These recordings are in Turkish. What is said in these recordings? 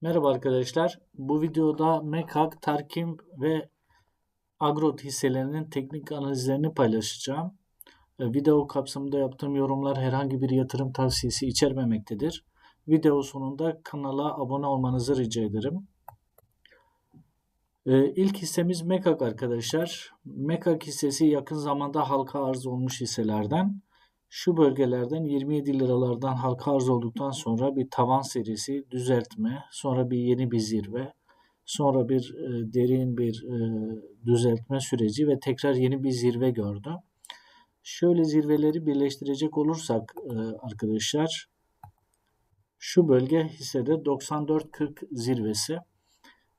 Merhaba arkadaşlar. Bu videoda Mekak, Tarkim ve Agrot hisselerinin teknik analizlerini paylaşacağım. E, Video kapsamında yaptığım yorumlar herhangi bir yatırım tavsiyesi içermemektedir. Video sonunda kanala abone olmanızı rica ederim. E, İlk hissemiz Mekak arkadaşlar. Mekak hissesi yakın zamanda halka arz olmuş hisselerden. Şu bölgelerden 27 liralardan halka arz olduktan sonra bir tavan serisi, düzeltme, sonra bir yeni bir zirve, sonra bir e, derin bir e, düzeltme süreci ve tekrar yeni bir zirve gördü. Şöyle zirveleri birleştirecek olursak e, arkadaşlar şu bölge hissede 94.40 zirvesi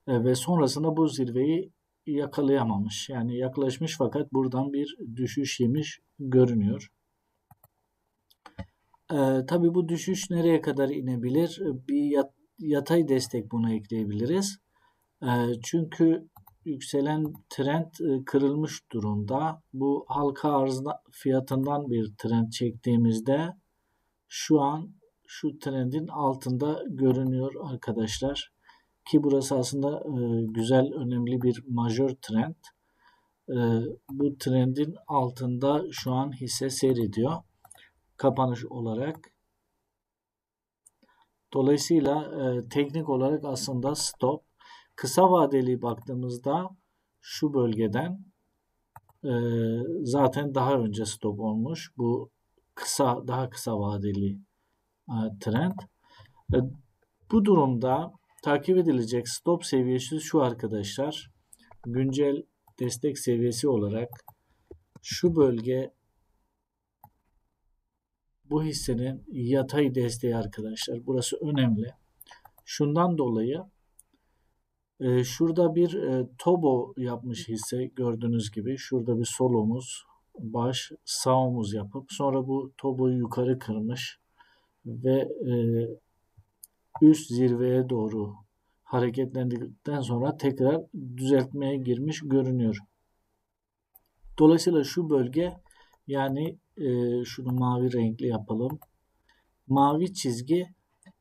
e, ve sonrasında bu zirveyi yakalayamamış. Yani yaklaşmış fakat buradan bir düşüş yemiş görünüyor. Ee, tabii bu düşüş nereye kadar inebilir? Bir yat, yatay destek buna ekleyebiliriz. Ee, çünkü yükselen trend e, kırılmış durumda. Bu halka arz fiyatından bir trend çektiğimizde şu an şu trendin altında görünüyor arkadaşlar. Ki burası aslında e, güzel, önemli bir majör trend. E, bu trendin altında şu an hisse seyrediyor kapanış olarak. Dolayısıyla e, teknik olarak aslında stop. Kısa vadeli baktığımızda şu bölgeden e, zaten daha önce stop olmuş. Bu kısa daha kısa vadeli e, trend. E, bu durumda takip edilecek stop seviyesi şu arkadaşlar. Güncel destek seviyesi olarak şu bölge bu hissenin yatay desteği arkadaşlar. Burası önemli. Şundan dolayı e, şurada bir e, tobo yapmış hisse gördüğünüz gibi. Şurada bir sol omuz, baş, sağ omuz yapıp sonra bu toboyu yukarı kırmış ve e, üst zirveye doğru hareketlendikten sonra tekrar düzeltmeye girmiş görünüyor. Dolayısıyla şu bölge yani e, şunu mavi renkli yapalım. Mavi çizgi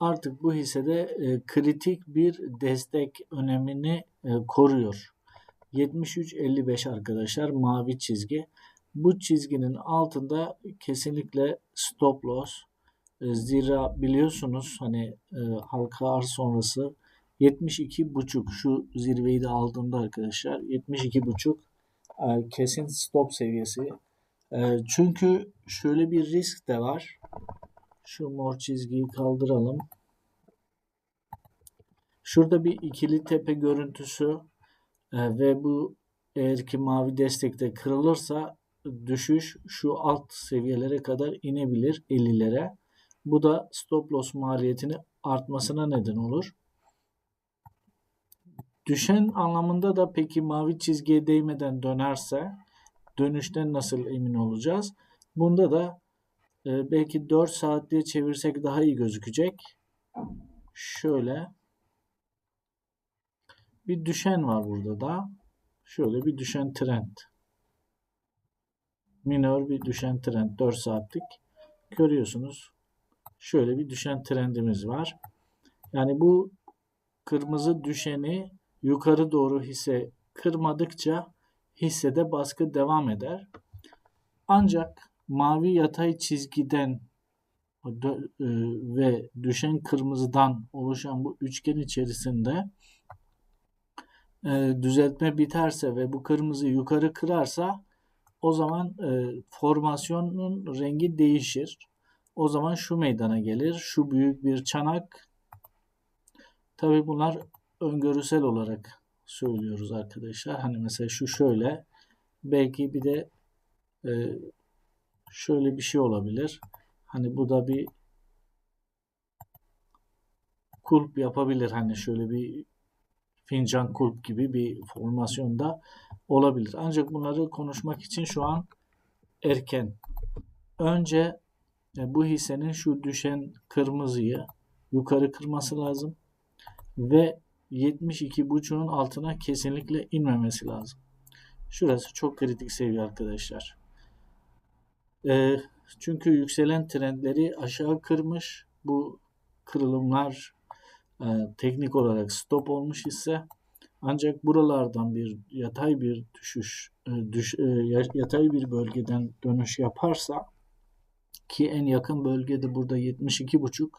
artık bu hissede e, kritik bir destek önemini e, koruyor. 73.55 arkadaşlar mavi çizgi. Bu çizginin altında kesinlikle stop loss. E, zira biliyorsunuz hani e, halka arz sonrası 72.5 şu zirveyi de aldığımda arkadaşlar 72.5 e, kesin stop seviyesi çünkü şöyle bir risk de var. Şu mor çizgiyi kaldıralım. Şurada bir ikili tepe görüntüsü e, ve bu eğer ki mavi destekte kırılırsa düşüş şu alt seviyelere kadar inebilir 50'lere. Bu da stop loss maliyetini artmasına neden olur. Düşen anlamında da peki mavi çizgiye değmeden dönerse dönüşten nasıl emin olacağız? Bunda da e, belki 4 saatliğe çevirsek daha iyi gözükecek. Şöyle bir düşen var burada da. Şöyle bir düşen trend. Minör bir düşen trend 4 saatlik. Görüyorsunuz. Şöyle bir düşen trendimiz var. Yani bu kırmızı düşeni yukarı doğru hisse kırmadıkça hissede baskı devam eder. Ancak mavi yatay çizgiden e, ve düşen kırmızıdan oluşan bu üçgen içerisinde e, düzeltme biterse ve bu kırmızı yukarı kırarsa o zaman e, formasyonun rengi değişir. O zaman şu meydana gelir. Şu büyük bir çanak. Tabi bunlar öngörüsel olarak söylüyoruz arkadaşlar. Hani mesela şu şöyle belki bir de e, şöyle bir şey olabilir. Hani bu da bir kulp yapabilir. Hani şöyle bir fincan kulp gibi bir formasyonda olabilir. Ancak bunları konuşmak için şu an erken. Önce e, bu hissenin şu düşen kırmızıyı yukarı kırması lazım ve 72.5'un altına kesinlikle inmemesi lazım. Şurası çok kritik seviye arkadaşlar. E, çünkü yükselen trendleri aşağı kırmış. Bu kırılımlar e, teknik olarak stop olmuş hisse. Ancak buralardan bir yatay bir düşüş, e, düş, e, yatay bir bölgeden dönüş yaparsa ki en yakın bölgede burada 72,5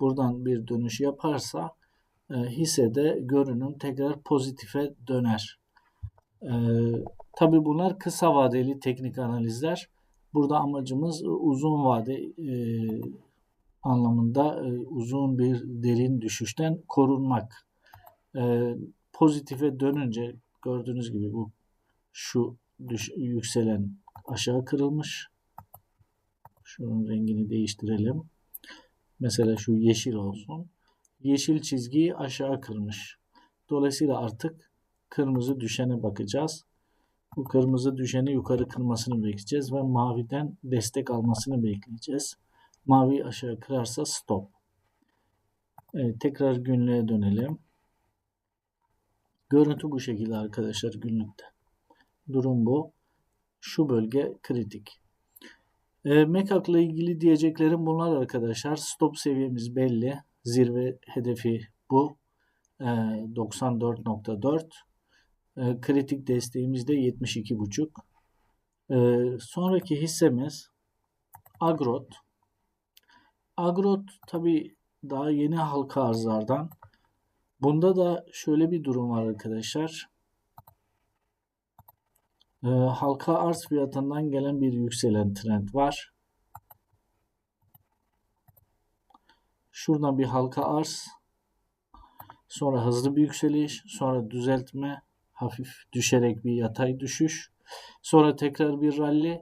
buradan bir dönüş yaparsa hissede görünüm tekrar pozitife döner. E, Tabi bunlar kısa vadeli teknik analizler. Burada amacımız uzun vade e, anlamında e, uzun bir derin düşüşten korunmak. E, pozitife dönünce gördüğünüz gibi bu şu düş, yükselen aşağı kırılmış. Şunun rengini değiştirelim. Mesela şu yeşil olsun. Yeşil çizgiyi aşağı kırmış. Dolayısıyla artık kırmızı düşene bakacağız. Bu kırmızı düşeni yukarı kırmasını bekleyeceğiz ve maviden destek almasını bekleyeceğiz. Mavi aşağı kırarsa stop. Evet, tekrar günlüğe dönelim. Görüntü bu şekilde arkadaşlar günlükte. Durum bu. Şu bölge kritik. E, MECAC ile ilgili diyeceklerim bunlar arkadaşlar. Stop seviyemiz belli. Zirve hedefi bu. E, 94.4. E, kritik desteğimiz de 72.5. E, sonraki hissemiz Agrot. Agrot tabi daha yeni halka arzlardan. Bunda da şöyle bir durum var arkadaşlar. Halka arz fiyatından gelen bir yükselen trend var. Şuradan bir halka arz. Sonra hızlı bir yükseliş. Sonra düzeltme. Hafif düşerek bir yatay düşüş. Sonra tekrar bir rally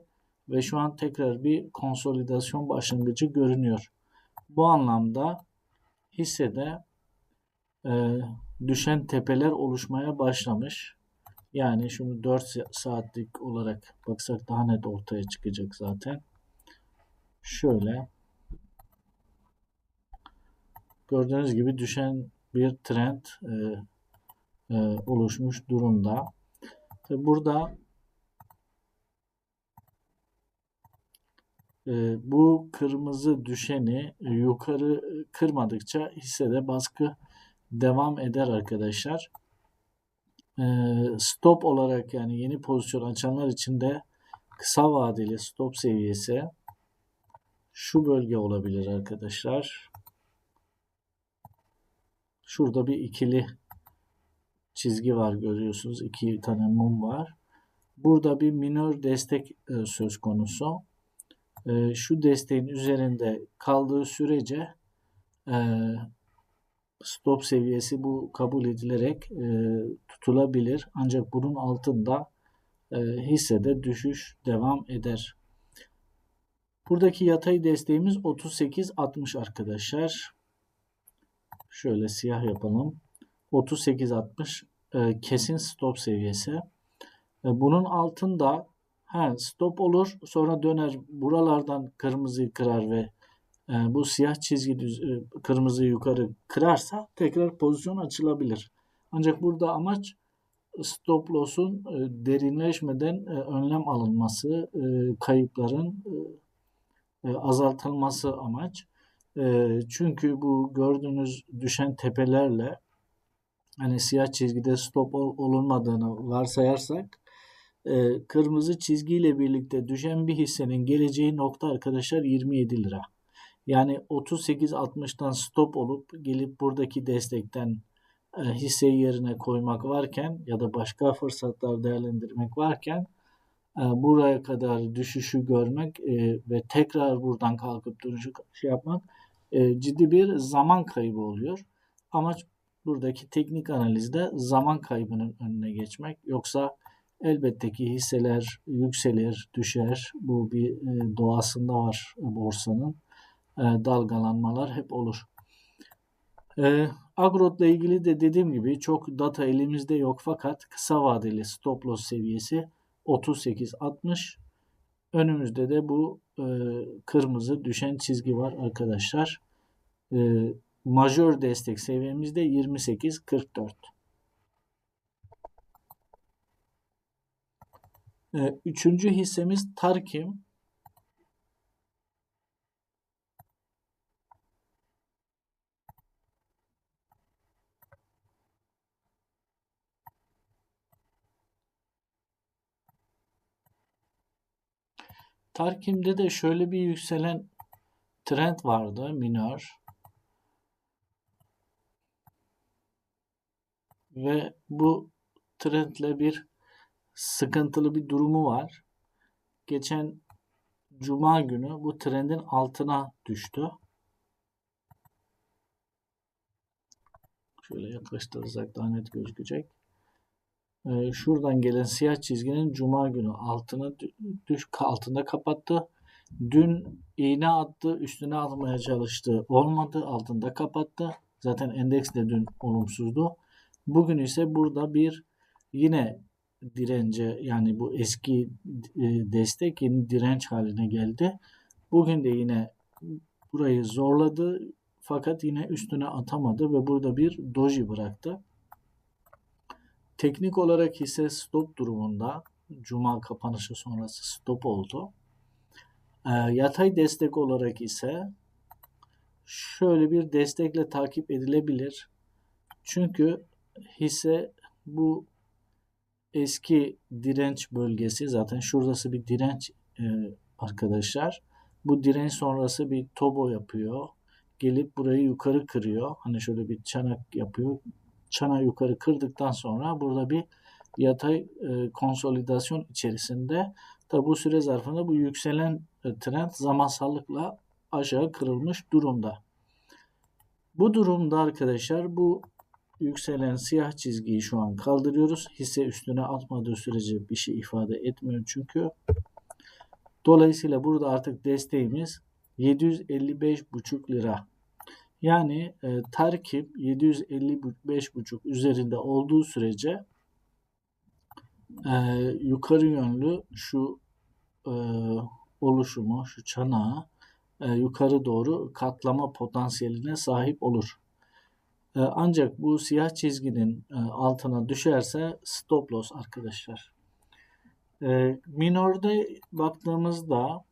ve şu an tekrar bir konsolidasyon başlangıcı görünüyor. Bu anlamda hissede e, düşen tepeler oluşmaya başlamış. Yani şunu 4 saatlik olarak baksak daha net ortaya çıkacak zaten. Şöyle gördüğünüz gibi düşen bir trend e, e, oluşmuş durumda. Tabi burada e, bu kırmızı düşeni yukarı kırmadıkça hissede baskı devam eder arkadaşlar. E, stop olarak yani yeni pozisyon açanlar için de kısa vadeli stop seviyesi şu bölge olabilir arkadaşlar. Şurada bir ikili çizgi var görüyorsunuz. iki tane mum var. Burada bir minör destek e, söz konusu. E, şu desteğin üzerinde kaldığı sürece e, stop seviyesi bu kabul edilerek tutulabilir. Ancak bunun altında hissede düşüş devam eder. Buradaki yatay desteğimiz 38.60 arkadaşlar. Şöyle siyah yapalım. 38.60 e, kesin stop seviyesi. E, bunun altında ha, stop olur sonra döner buralardan kırmızıyı kırar ve e, bu siyah çizgi düz, e, kırmızıyı yukarı kırarsa tekrar pozisyon açılabilir. Ancak burada amaç stop loss'un e, derinleşmeden e, önlem alınması, e, kayıpların e, e azaltılması amaç. E, çünkü bu gördüğünüz düşen tepelerle hani siyah çizgide stop olunmadığını varsayarsak e, kırmızı çizgiyle birlikte düşen bir hissenin geleceği nokta arkadaşlar 27 lira. Yani 38.60'dan stop olup gelip buradaki destekten e, hisseyi yerine koymak varken ya da başka fırsatlar değerlendirmek varken e, buraya kadar düşüşü görmek e, ve tekrar buradan kalkıp dönüşü şey yapmak e, ciddi bir zaman kaybı oluyor. Amaç buradaki teknik analizde zaman kaybının önüne geçmek. Yoksa elbette ki hisseler yükselir, düşer. Bu bir e, doğasında var borsanın. E, dalgalanmalar hep olur. E, Agrot ile ilgili de dediğim gibi çok data elimizde yok fakat kısa vadeli stop loss seviyesi 38.60. Önümüzde de bu e, kırmızı düşen çizgi var arkadaşlar. E, majör destek seviyemizde 28.44. Ee, üçüncü hissemiz Tarkim. Tarkim'de de şöyle bir yükselen trend vardı minör. Ve bu trendle bir sıkıntılı bir durumu var. Geçen cuma günü bu trendin altına düştü. Şöyle yaklaştırırsak daha net gözükecek. Ee, şuradan gelen siyah çizginin cuma günü altına düş altında kapattı. Dün iğne attı, üstüne atmaya çalıştı. Olmadı, altında kapattı. Zaten endeks de dün olumsuzdu. Bugün ise burada bir yine dirence yani bu eski e, destek yeni direnç haline geldi. Bugün de yine burayı zorladı fakat yine üstüne atamadı ve burada bir doji bıraktı. Teknik olarak hisse stop durumunda Cuma kapanışı sonrası stop oldu. E, yatay destek olarak ise şöyle bir destekle takip edilebilir. Çünkü hisse bu eski direnç bölgesi zaten şurası bir direnç e, arkadaşlar. Bu direnç sonrası bir tobo yapıyor. Gelip burayı yukarı kırıyor. Hani şöyle bir çanak yapıyor. Çana yukarı kırdıktan sonra burada bir yatay e, konsolidasyon içerisinde da bu süre zarfında bu yükselen e, trend zamansallıkla aşağı kırılmış durumda. Bu durumda arkadaşlar bu yükselen siyah çizgiyi şu an kaldırıyoruz. Hisse üstüne atmadığı sürece bir şey ifade etmiyor çünkü. Dolayısıyla burada artık desteğimiz 755,5 lira. Yani e, takip 755,5 üzerinde olduğu sürece e, yukarı yönlü şu e, oluşumu, şu çanağı e, yukarı doğru katlama potansiyeline sahip olur. E, ancak bu siyah çizginin e, altına düşerse stop loss arkadaşlar. E, minörde baktığımızda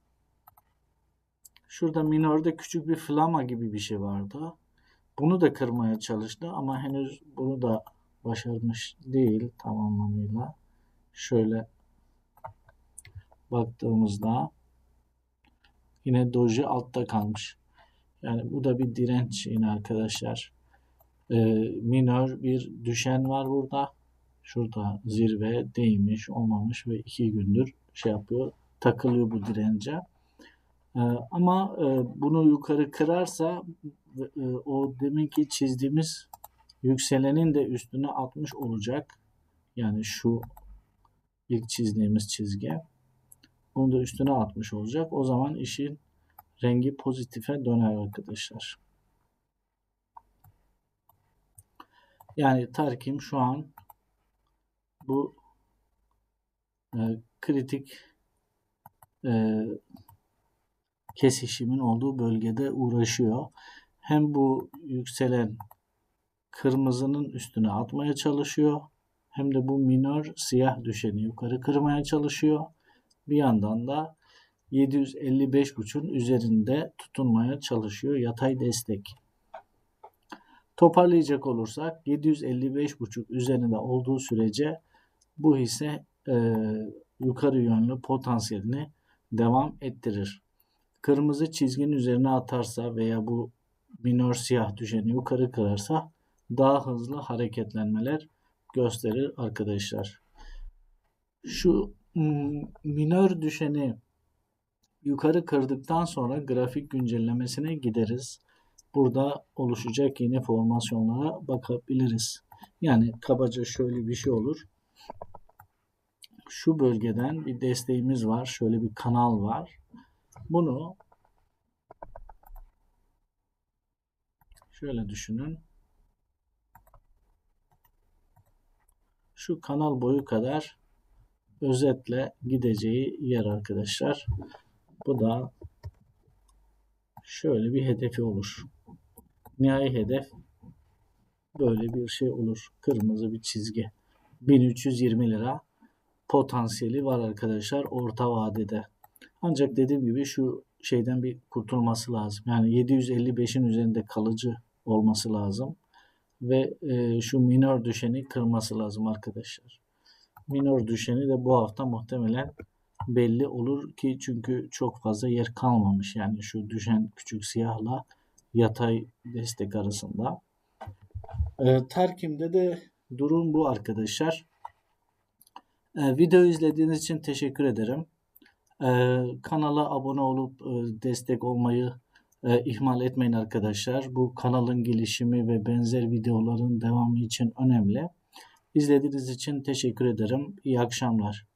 şurada minörde küçük bir flama gibi bir şey vardı. Bunu da kırmaya çalıştı ama henüz bunu da başarmış değil tam anlamıyla. Şöyle baktığımızda yine doji altta kalmış. Yani bu da bir direnç yine arkadaşlar e, minör bir düşen var burada. Şurada zirve değmiş olmamış ve iki gündür şey yapıyor takılıyor bu dirence. E, ama e, bunu yukarı kırarsa e, o deminki çizdiğimiz yükselenin de üstüne atmış olacak. Yani şu ilk çizdiğimiz çizgi. Bunu da üstüne atmış olacak. O zaman işin rengi pozitife döner arkadaşlar. Yani Tarkim şu an bu e, kritik e, kesişimin olduğu bölgede uğraşıyor. Hem bu yükselen kırmızının üstüne atmaya çalışıyor. Hem de bu minör siyah düşeni yukarı kırmaya çalışıyor. Bir yandan da 755.5'un üzerinde tutunmaya çalışıyor yatay destek. Toparlayacak olursak 755.5 üzerinde olduğu sürece bu hisse e, yukarı yönlü potansiyelini devam ettirir. Kırmızı çizginin üzerine atarsa veya bu minör siyah düşeni yukarı kırarsa daha hızlı hareketlenmeler gösterir arkadaşlar. Şu minör düşeni yukarı kırdıktan sonra grafik güncellemesine gideriz burada oluşacak yeni formasyonlara bakabiliriz. Yani kabaca şöyle bir şey olur. Şu bölgeden bir desteğimiz var. Şöyle bir kanal var. Bunu şöyle düşünün. Şu kanal boyu kadar özetle gideceği yer arkadaşlar. Bu da şöyle bir hedefi olur. Nihai hedef böyle bir şey olur. Kırmızı bir çizgi. 1320 lira potansiyeli var arkadaşlar orta vadede. Ancak dediğim gibi şu şeyden bir kurtulması lazım. Yani 755'in üzerinde kalıcı olması lazım. Ve e, şu minor düşeni kırması lazım arkadaşlar. Minor düşeni de bu hafta muhtemelen belli olur ki çünkü çok fazla yer kalmamış yani şu düşen küçük siyahla yatay destek arasında. Ee, Tarkim'de de durum bu arkadaşlar. Ee, video izlediğiniz için teşekkür ederim. Ee, kanala abone olup e, destek olmayı e, ihmal etmeyin arkadaşlar. Bu kanalın gelişimi ve benzer videoların devamı için önemli. İzlediğiniz için teşekkür ederim. İyi akşamlar.